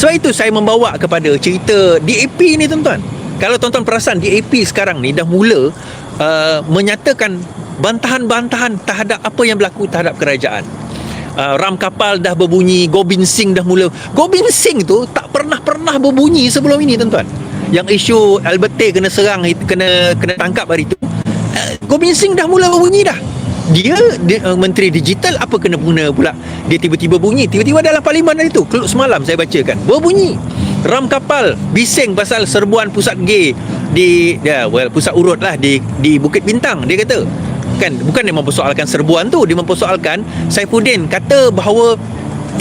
Sebab itu saya membawa kepada cerita DAP ni tuan-tuan. Kalau tuan-tuan perasan DAP sekarang ni dah mula uh, menyatakan bantahan-bantahan terhadap apa yang berlaku terhadap kerajaan. Uh, ram kapal dah berbunyi, Gobin Singh dah mula. Gobin Singh tu tak pernah-pernah berbunyi sebelum ini tuan-tuan. Yang isu Albert kena serang, kena kena tangkap hari tu. Uh, Gobin Singh dah mula berbunyi dah dia, dia uh, menteri digital apa kena guna pula? Dia tiba-tiba bunyi. Tiba-tiba dalam parlimen hari tu keluk semalam saya bacakan. Berbunyi. Ram kapal bising pasal serbuan pusat gay di ya well pusat urut lah di di Bukit Bintang dia kata. Kan bukan dia mempersoalkan serbuan tu. Dia mempersoalkan Saifuddin kata bahawa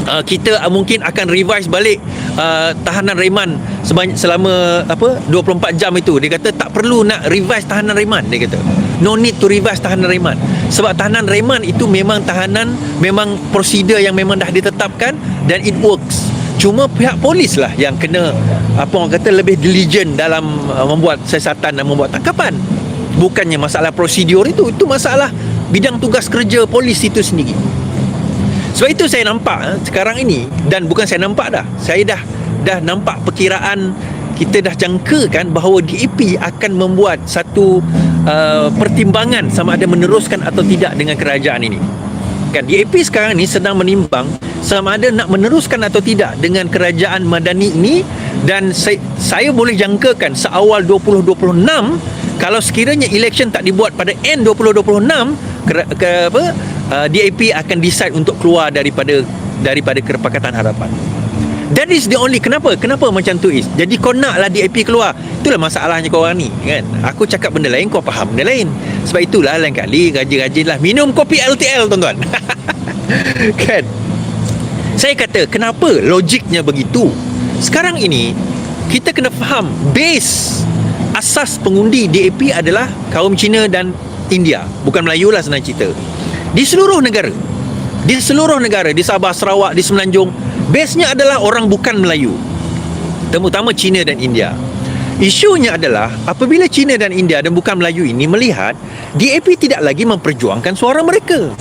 uh, kita uh, mungkin akan revise balik uh, tahanan reman selama apa 24 jam itu. Dia kata tak perlu nak revise tahanan reman dia kata no need to revise tahanan reman sebab tahanan reman itu memang tahanan memang prosedur yang memang dah ditetapkan dan it works. Cuma pihak polis lah yang kena apa orang kata lebih diligent dalam uh, membuat siasatan dan membuat tangkapan. Bukannya masalah prosedur itu itu masalah bidang tugas kerja polis itu sendiri. Sebab itu saya nampak eh, sekarang ini dan bukan saya nampak dah saya dah dah nampak perkiraan kita dah jangkakan bahawa DAP akan membuat satu uh, pertimbangan sama ada meneruskan atau tidak dengan kerajaan ini. Kan DAP sekarang ni sedang menimbang sama ada nak meneruskan atau tidak dengan kerajaan Madani ini dan saya, saya boleh jangkakan seawal 2026 kalau sekiranya election tak dibuat pada end 2026 ke, ke apa uh, DAP akan decide untuk keluar daripada daripada Kerapakatan Harapan. That is the only Kenapa? Kenapa macam tu is? Jadi kau nak lah DAP keluar. Itulah masalahnya kau orang ni kan? Aku cakap benda lain Kau faham benda lain. Sebab itulah lain kali Rajin-rajin lah Minum kopi LTL tuan-tuan. Kan? Saya kata Kenapa logiknya begitu? Sekarang ini Kita kena faham Base Asas pengundi DAP adalah Kaum Cina dan India. Bukan Melayu lah senang cerita. Di seluruh negara Di seluruh negara Di Sabah, Sarawak, di Semenanjung Base-nya adalah orang bukan Melayu Terutama China dan India Isunya adalah apabila China dan India dan bukan Melayu ini melihat DAP tidak lagi memperjuangkan suara mereka.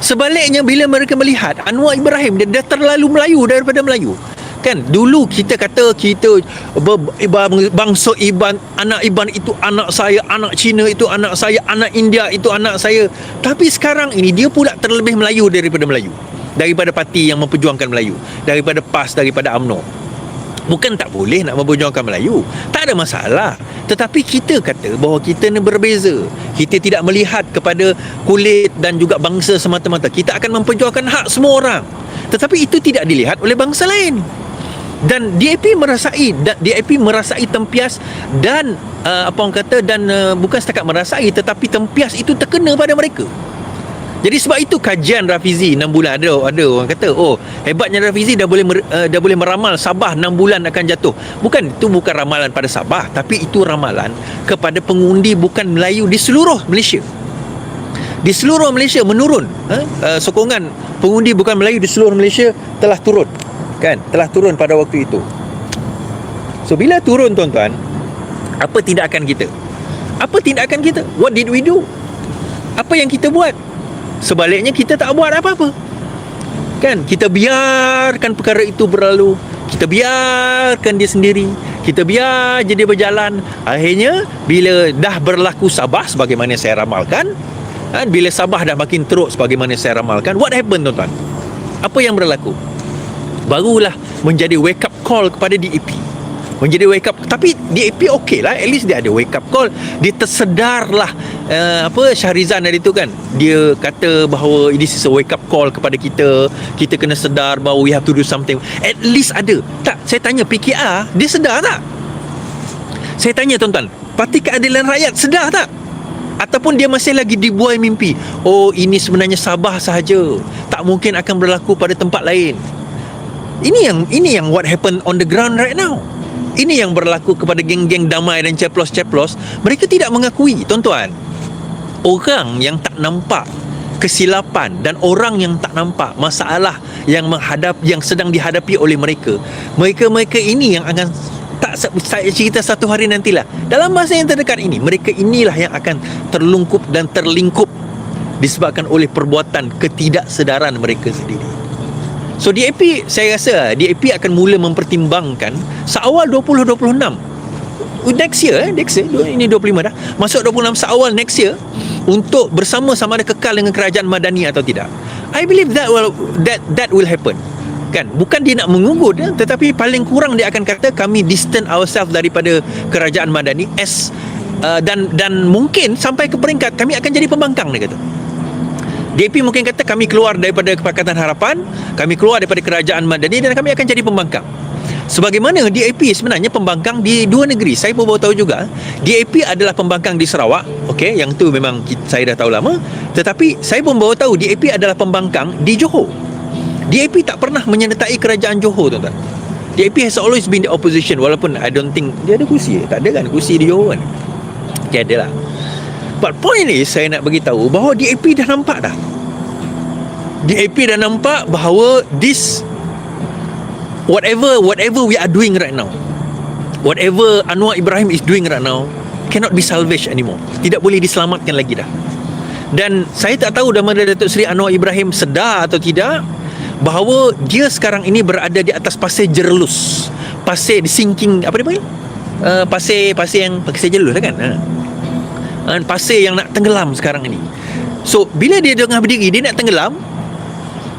Sebaliknya bila mereka melihat Anwar Ibrahim dia dah terlalu Melayu daripada Melayu. Kan dulu kita kata kita bangsa Iban, anak Iban itu anak saya, anak Cina itu anak saya, anak India itu anak saya. Tapi sekarang ini dia pula terlebih Melayu daripada Melayu daripada parti yang memperjuangkan Melayu daripada PAS daripada AMNO bukan tak boleh nak memperjuangkan Melayu. Tak ada masalah. Tetapi kita kata bahawa kita ni berbeza. Kita tidak melihat kepada kulit dan juga bangsa semata-mata. Kita akan memperjuangkan hak semua orang. Tetapi itu tidak dilihat oleh bangsa lain. Dan DAP merasai DAP merasai tempias dan uh, apa orang kata dan uh, bukan setakat merasai tetapi tempias itu terkena pada mereka jadi sebab itu kajian Rafizi 6 bulan ada ada orang kata oh hebatnya Rafizi dah boleh uh, dah boleh meramal Sabah 6 bulan akan jatuh. Bukan itu bukan ramalan pada Sabah tapi itu ramalan kepada pengundi bukan Melayu di seluruh Malaysia. Di seluruh Malaysia menurun uh, uh, sokongan pengundi bukan Melayu di seluruh Malaysia telah turun. Kan? Telah turun pada waktu itu. So bila turun tuan-tuan apa tindakan kita? Apa tindakan kita? What did we do? Apa yang kita buat? Sebaliknya kita tak buat apa-apa. Kan? Kita biarkan perkara itu berlalu. Kita biarkan dia sendiri. Kita biar je dia berjalan. Akhirnya Bila dah berlaku Sabah Sebagaimana saya ramalkan kan? Bila Sabah dah makin teruk Sebagaimana saya ramalkan What happened tuan-tuan? Apa yang berlaku? Barulah menjadi wake up call kepada DEP menjadi wake up. Tapi DAP okey lah. At least dia ada wake up call. Dia tersedar lah uh, apa Syahrizan dari tu kan. Dia kata bahawa this is a wake up call kepada kita. Kita kena sedar bahawa we have to do something. At least ada. Tak saya tanya PKR dia sedar tak? Saya tanya tuan-tuan Parti Keadilan Rakyat sedar tak? Ataupun dia masih lagi dibuai mimpi oh ini sebenarnya Sabah sahaja. Tak mungkin akan berlaku pada tempat lain. Ini yang ini yang what happen on the ground right now ini yang berlaku kepada geng-geng damai dan ceplos-ceplos. Mereka tidak mengakui, tuan-tuan. Orang yang tak nampak kesilapan dan orang yang tak nampak masalah yang menghadap yang sedang dihadapi oleh mereka. Mereka-mereka ini yang akan tak saya cerita satu hari nantilah. Dalam masa yang terdekat ini, mereka inilah yang akan terlungkup dan terlingkup disebabkan oleh perbuatan ketidaksedaran mereka sendiri. So DAP saya rasa DAP akan mula mempertimbangkan seawal 2026 next year eh, next year ini 25 dah. Masuk 26 seawal next year untuk bersama sama ada kekal dengan kerajaan madani atau tidak. I believe that will that that will happen. Kan? Bukan dia nak mengugut eh, tetapi paling kurang dia akan kata kami distant ourselves daripada kerajaan madani as uh, dan dan mungkin sampai ke peringkat kami akan jadi pembangkang dia kata DAP mungkin kata kami keluar daripada Pakatan Harapan, kami keluar daripada Kerajaan Madani dan kami akan jadi pembangkang. Sebagaimana DAP sebenarnya pembangkang di dua negeri. Saya pun baru tahu juga. DAP adalah pembangkang di Sarawak. Okey, yang tu memang saya dah tahu lama. Tetapi saya pun baru tahu DAP adalah pembangkang di Johor. DAP tak pernah menyertai kerajaan Johor tuan-tuan. DAP has always been the opposition walaupun I don't think dia ada kursi. Tak ada kan kursi di Johor kan. Okay, ada lah. But point is saya nak bagi tahu bahawa DAP dah nampak dah. DAP dah nampak bahawa this whatever whatever we are doing right now. Whatever Anwar Ibrahim is doing right now cannot be salvaged anymore. Tidak boleh diselamatkan lagi dah. Dan saya tak tahu Damaran Datuk Seri Anwar Ibrahim sedar atau tidak bahawa dia sekarang ini berada di atas pasir jerlus. Pasir sinking apa dia panggil? Uh, pasir pasir yang pasir jerlus lah kan? Ha uh, pasir yang nak tenggelam sekarang ini. So, bila dia tengah berdiri, dia nak tenggelam,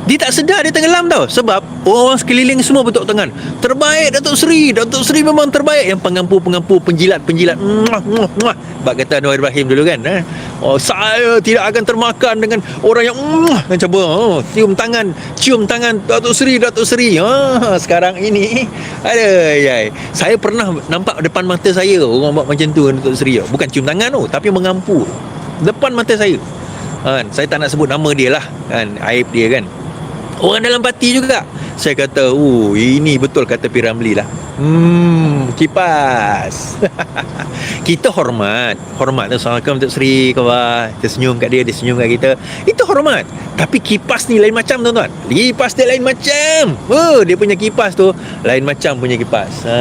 dia tak sedar dia tenggelam tau Sebab orang-orang sekeliling semua betul tangan Terbaik Datuk Seri Datuk Seri memang terbaik Yang pengampu-pengampu Penjilat-penjilat Muah, muah, muah. Bak kata Anwar Ibrahim dulu kan eh? Oh, Saya tidak akan termakan Dengan orang yang muah, Yang cuba oh, Cium tangan Cium tangan Datuk Seri Datuk Seri oh, Sekarang ini ada ya. Saya pernah nampak depan mata saya Orang buat macam tu Datuk Seri Bukan cium tangan tu Tapi mengampu Depan mata saya kan? Saya tak nak sebut nama dia lah kan? Aib dia kan Orang dalam parti juga. Saya kata Oh ini betul kata Piramli lah. Hmm Kipas. Kita hormat. Hormat tu Assalamualaikum Tok Seri Kawah Kita senyum kat dia Dia senyum kat kita. Itu hormat. Tapi kipas ni lain macam tuan-tuan. Kipas dia lain macam. Oh Dia punya kipas tu Lain macam punya kipas. Ha.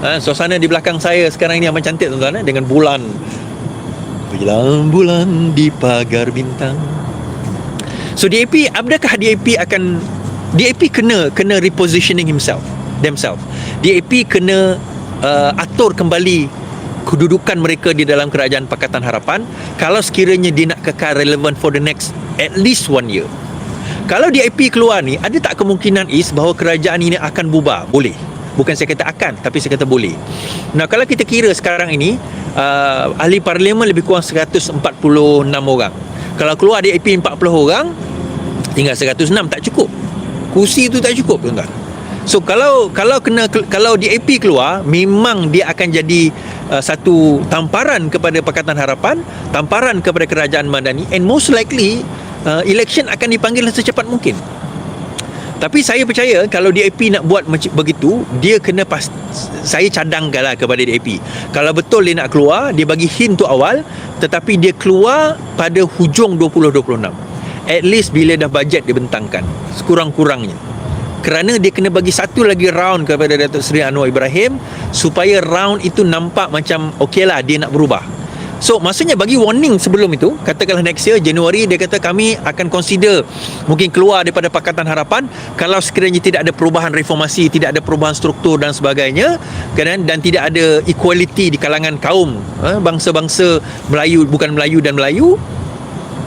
Ha, suasana di belakang saya sekarang ini amat cantik tuan-tuan eh? Dengan bulan. Bulan-bulan di pagar bintang So DAP adakah DAP akan DAP kena kena repositioning himself themselves. DAP kena uh, atur kembali kedudukan mereka di dalam kerajaan Pakatan Harapan kalau sekiranya dia nak kekal relevan for the next at least one year. Kalau DAP keluar ni ada tak kemungkinan is bahawa kerajaan ini akan bubar? Boleh. Bukan saya kata akan tapi saya kata boleh. Nah kalau kita kira sekarang ini uh, ahli parlimen lebih kurang 146 orang. Kalau keluar DAP 40 orang, tinggal 106 tak cukup. Kursi tu tak cukup tuan-tuan. So kalau kalau kena kalau DAP keluar memang dia akan jadi uh, satu tamparan kepada Pakatan Harapan tamparan kepada kerajaan Madani and most likely uh, election akan dipanggil secepat mungkin tapi saya percaya kalau DAP nak buat macam begitu dia kena pas saya cadangkanlah kepada DAP kalau betul dia nak keluar dia bagi hint tu awal tetapi dia keluar pada hujung 2026 at least bila dah bajet dibentangkan sekurang-kurangnya. Kerana dia kena bagi satu lagi round kepada Datuk Seri Anwar Ibrahim supaya round itu nampak macam okey lah dia nak berubah so maksudnya bagi warning sebelum itu katakanlah next year Januari dia kata kami akan consider mungkin keluar daripada Pakatan Harapan kalau sekiranya tidak ada perubahan reformasi tidak ada perubahan struktur dan sebagainya kan, dan tidak ada equality di kalangan kaum eh, bangsa-bangsa Melayu bukan Melayu dan Melayu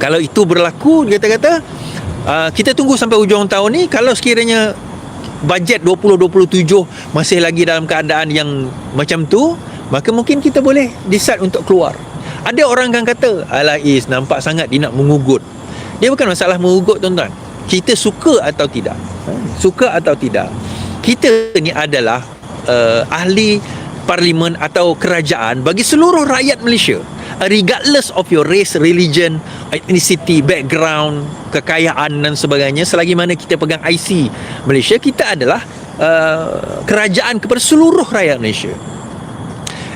kalau itu berlaku dia kata-kata uh, kita tunggu sampai hujung tahun ni kalau sekiranya bajet 2027 masih lagi dalam keadaan yang macam tu maka mungkin kita boleh decide untuk keluar ada orang kan kata ala is nampak sangat dia nak mengugut dia bukan masalah mengugut tuan-tuan kita suka atau tidak ha? suka atau tidak kita ni adalah uh, ahli parlimen atau kerajaan bagi seluruh rakyat Malaysia regardless of your race, religion, ethnicity, background, kekayaan dan sebagainya selagi mana kita pegang IC Malaysia kita adalah uh, kerajaan kepada seluruh rakyat Malaysia.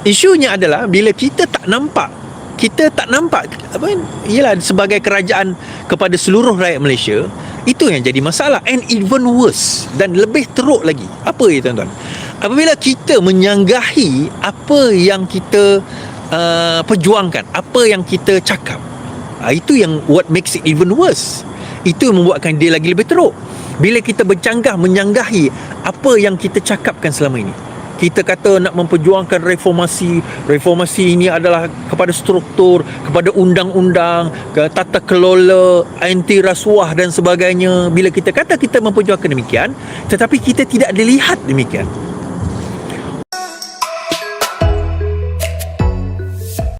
Isunya adalah bila kita tak nampak kita tak nampak apa ialah sebagai kerajaan kepada seluruh rakyat Malaysia itu yang jadi masalah. And even worse dan lebih teruk lagi. Apa ya tuan-tuan? Apabila kita menyanggahi apa yang kita uh, perjuangkan apa yang kita cakap uh, itu yang what makes it even worse. Itu yang membuatkan dia lagi lebih teruk. Bila kita bercanggah menyanggahi apa yang kita cakapkan selama ini kita kata nak memperjuangkan reformasi. Reformasi ini adalah kepada struktur kepada undang-undang ke tata kelola anti rasuah dan sebagainya. Bila kita kata kita memperjuangkan demikian tetapi kita tidak dilihat demikian